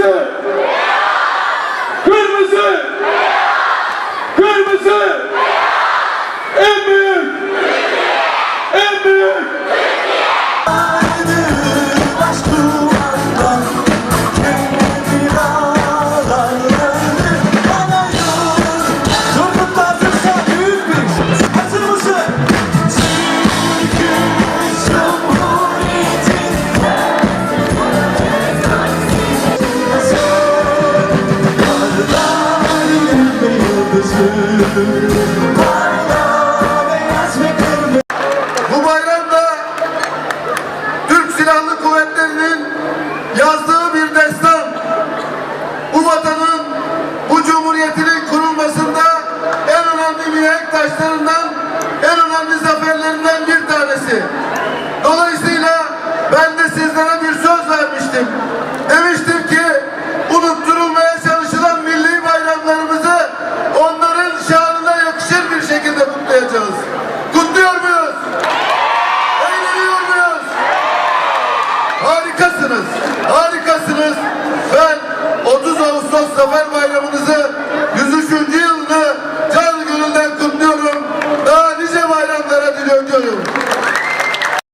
Kırmızı. Kırmızı. Kırmızı. En büyük. En büyük. Bu bayramda Türk Silahlı Kuvvetleri'nin yazdığı bir destan. Bu vatanın, bu cumhuriyetinin kurulmasında en önemli mihenk taşlarından, en önemli zaferlerinden bir tanesi. Dolayısıyla ben de sizlere bir söz vermiştim. Harikasınız. Harikasınız. Ben 30 Ağustos Zafer Bayramınızı 100.